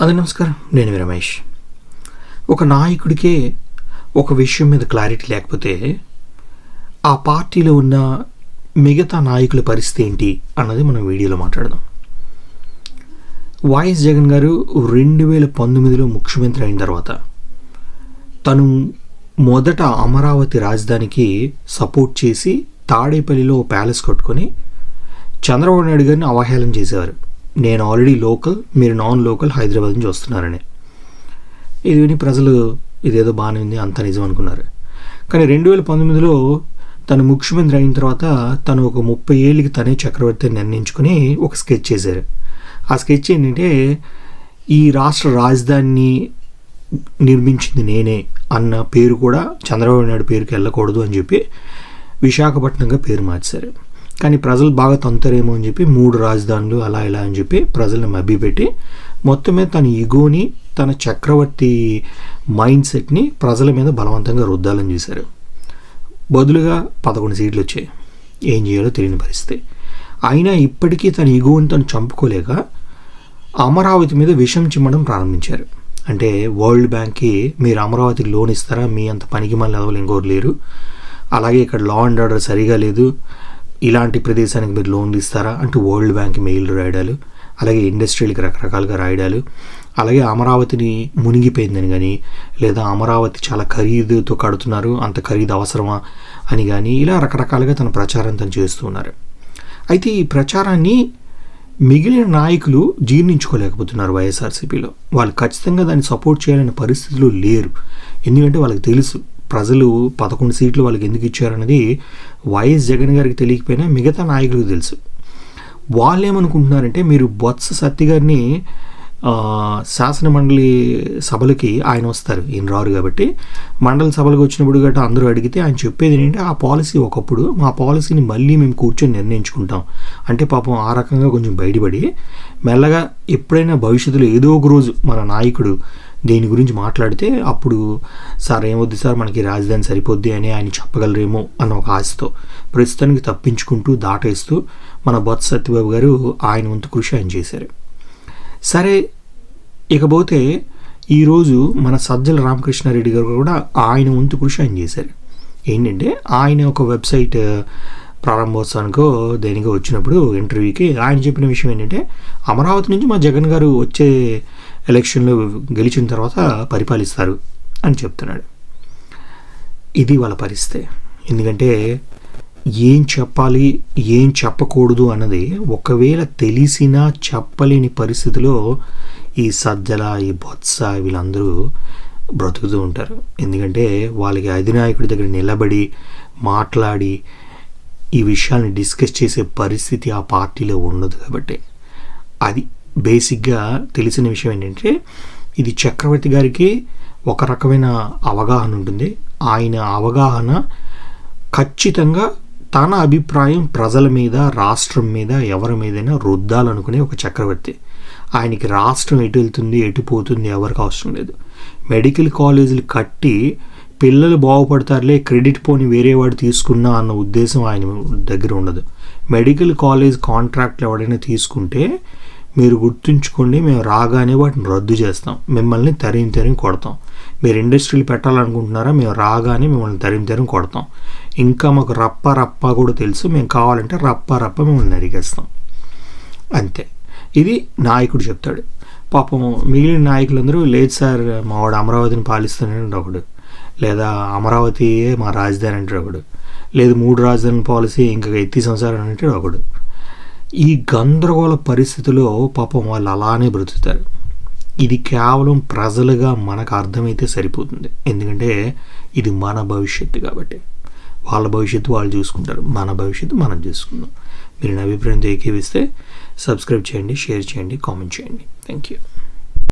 అదే నమస్కారం. నేను రమేష్. ఒక నాయకుడికే ఒక విషయం మీద క్లారిటీ లేకపోతే ఆ పార్టీలో ఉన్న మిగతా నాయకుల పరిస్థితి ఏంటి అన్నది మనం వీడియోలో మాట్లాడదాం. వైఎస్ జగన్ గారు రెండు వేల పంతొమ్మిదిలో ముఖ్యమంత్రి అయిన తర్వాత తను మొదట అమరావతి రాజధానికి సపోర్ట్ చేసి తాడేపల్లిలో ప్యాలెస్ కట్టుకొని చంద్రబాబు నాయుడు గారిని అవహేళన చేసేవారు. నేను ఆల్రెడీ లోకల్ మీరు నాన్ లోకల్ హైదరాబాద్ నుంచి వస్తున్నారని. ఇది విని ప్రజలు ఇదేదో బాగానే ఉంది అంత నిజం అనుకున్నారు. కానీ రెండు వేల పంతొమ్మిదిలో తను ముఖ్యమంత్రి అయిన తర్వాత తను ఒక ముప్పై ఏళ్ళకి తనే చక్రవర్తి నిర్ణయించుకుని ఒక స్కెచ్ చేశారు. ఆ స్కెచ్ ఏంటంటే ఈ రాష్ట్ర రాజధానిని నిర్మించింది నేనే అన్న పేరు కూడా చంద్రబాబు నాయుడు పేరుకి వెళ్ళకూడదు అని చెప్పి విశాఖపట్నంగా పేరు మార్చారు. కానీ ప్రజలు బాగా తంతారేమో అని చెప్పి మూడు రాజధానులు అలా ఇలా అని చెప్పి ప్రజల్ని మభ్యపెట్టి మొత్తం మీద తన ఇగోని తన చక్రవర్తి మైండ్ సెట్ని ప్రజల మీద బలవంతంగా రుద్దాలని చూశారు. బదులుగా పదకొండు సీట్లు వచ్చాయి. ఏం చేయాలో తెలియని పరిస్థితి. అయినా ఇప్పటికీ తన ఇగోని తను చంపుకోలేక అమరావతి మీద విషం చిమ్మడం ప్రారంభించారు. అంటే వరల్డ్ బ్యాంక్కి మీరు అమరావతికి లోన్ ఇస్తారా? మీ అంత పనికి మళ్ళీ ఎవరు ఇంకోరు లేరు. అలాగే ఇక్కడ లా అండ్ ఆర్డర్ సరిగా లేదు. ఇలాంటి ప్రదేశానికి మీరు లోన్లు ఇస్తారా అంటూ వరల్డ్ బ్యాంక్ మెయిల్ రాయడాలు అలాగే ఇండస్ట్రీలకు రకరకాలుగా రాయడాలు అలాగే అమరావతిని మునిగిపోయిందని కానీ లేదా అమరావతి చాలా ఖరీదుతో కడుతున్నారు అంత ఖరీదు అవసరమా అని కానీ ఇలా రకరకాలుగా తన ప్రచారం తను చేస్తూ ఉన్నారు. అయితే ఈ ప్రచారాన్ని మిగిలిన నాయకులు జీర్ణించుకోలేకపోతున్నారు వైఎస్ఆర్సీపీలో. వాళ్ళు ఖచ్చితంగా దాన్ని సపోర్ట్ చేయాలనే పరిస్థితులు లేరు. ఎందుకంటే వాళ్ళకి తెలుసు ప్రజలు పదకొండు సీట్లు వాళ్ళకి ఎందుకు ఇచ్చారన్నది వైఎస్ జగన్ గారికి తెలియకపోయినా మిగతా నాయకులకు తెలుసు. వాళ్ళు ఏమనుకుంటున్నారంటే మీరు బొత్స సత్తి గారిని శాసన మండలి సభలకి ఆయన వస్తారు. ఈయన రారు కాబట్టి మండలి సభలకు వచ్చినప్పుడు గట్రా అందరూ అడిగితే ఆయన చెప్పేది ఏంటంటే ఆ పాలసీ ఒకప్పుడు మా పాలసీని మళ్ళీ మేము కూర్చొని నిర్ణయించుకుంటాం. అంటే పాపం ఆ రకంగా కొంచెం బయటపడి మెల్లగా ఎప్పుడైనా భవిష్యత్తులో ఏదో ఒక రోజు మన నాయకుడు దీని గురించి మాట్లాడితే అప్పుడు సార్ ఏమొద్దు సార్ మనకి రాజధాని సరిపోద్ది అని ఆయన చెప్పగలరేమో అన్న ఒక ఆశతో ప్రస్తుతానికి తప్పించుకుంటూ దాటేస్తూ మన బొత్స సత్యబాబు గారు ఆయన వంతు కృషి ఆయన చేశారు. సరే ఇకపోతే ఈరోజు మన సజ్జల రామకృష్ణారెడ్డి గారు కూడా ఆయన వంతు కృషి ఆయన చేశారు. ఏంటంటే ఆయన ఒక వెబ్సైట్ ప్రారంభోత్సవానికో దేనికో వచ్చినప్పుడు ఇంటర్వ్యూకి ఆయన చెప్పిన విషయం ఏంటంటే అమరావతి నుంచి మా జగన్ గారు వచ్చే ఎలక్షన్లో గెలిచిన తర్వాత పరిపాలిస్తారు అని చెప్తున్నాడు. ఇది వాళ్ళ పరిస్థితి. ఎందుకంటే ఏం చెప్పాలి ఏం చెప్పకూడదు అన్నది ఒకవేళ తెలిసినా చెప్పలేని పరిస్థితిలో ఈ సజ్జల ఈ బొత్స వీళ్ళందరూ బ్రతుకుతూ ఉంటారు. ఎందుకంటే వాళ్ళకి అధినాయకుడి దగ్గర నిలబడి మాట్లాడి ఈ విషయాన్ని డిస్కస్ చేసే పరిస్థితి ఆ పార్టీలో ఉండదు కాబట్టి. అది బేసిక్గా తెలిసిన విషయం ఏంటంటే ఇది చక్రవర్తి గారికి ఒక రకమైన అవగాహన ఉంటుంది. ఆయన అవగాహన ఖచ్చితంగా తన అభిప్రాయం ప్రజల మీద రాష్ట్రం మీద ఎవరి మీదైనా రుద్దాలనుకునే ఒక చక్రవర్తి. ఆయనకి రాష్ట్రం ఎటు వెళ్తుంది ఎటు పోతుంది ఎవరికి అవసరం లేదు. మెడికల్ కాలేజీలు కట్టి పిల్లలు బాగుపడతారులే క్రెడిట్ పోని వేరే వాడు తీసుకున్నా అన్న ఉద్దేశం ఆయన దగ్గర ఉండదు. మెడికల్ కాలేజ్ కాంట్రాక్ట్లు ఎవడైనా తీసుకుంటే మీరు గుర్తుంచుకోండి మేము రాగానే వాటిని రద్దు చేస్తాం. మిమ్మల్ని తరిమి తరిమి కొడతాం. మీరు ఇండస్ట్రీలు పెట్టాలనుకుంటున్నారా మేము రాగానే మిమ్మల్ని తరిమి తరిమి కొడతాం. ఇంకా మాకు రప్ప రప్ప కూడా తెలుసు. మేము కావాలంటే రప్ప రప్ప మిమ్మల్ని నరిగేస్తాం అంతే. ఇది నాయకుడు చెప్తాడు. పాపం మిగిలిన నాయకులందరూ లేదు సార్ మావాడు అమరావతిని పాలిస్తానంటే ఒకడు. లేదా అమరావతియే మా రాజధాని అంటే ఒకడు. లేదు మూడు రాజధాని పాలసీ ఇంకా ఎత్తి సంసారం అంటే ఒకడు. ఈ గందరగోళ పరిస్థితిలో పాపం వాళ్ళు అలానే బ్రతుకుతారు. ఇది కేవలం ప్రజలుగా మనకు అర్థమైతే సరిపోతుంది. ఎందుకంటే ఇది మన భవిష్యత్తు కాబట్టి. వాళ్ళ భవిష్యత్తు వాళ్ళు చూసుకుంటారు. మన భవిష్యత్తు మనం చూసుకుందాం. మీరు నా అభిప్రాయంతో ఏకీవిస్తే సబ్స్క్రైబ్ చేయండి షేర్ చేయండి కామెంట్ చేయండి. Thank you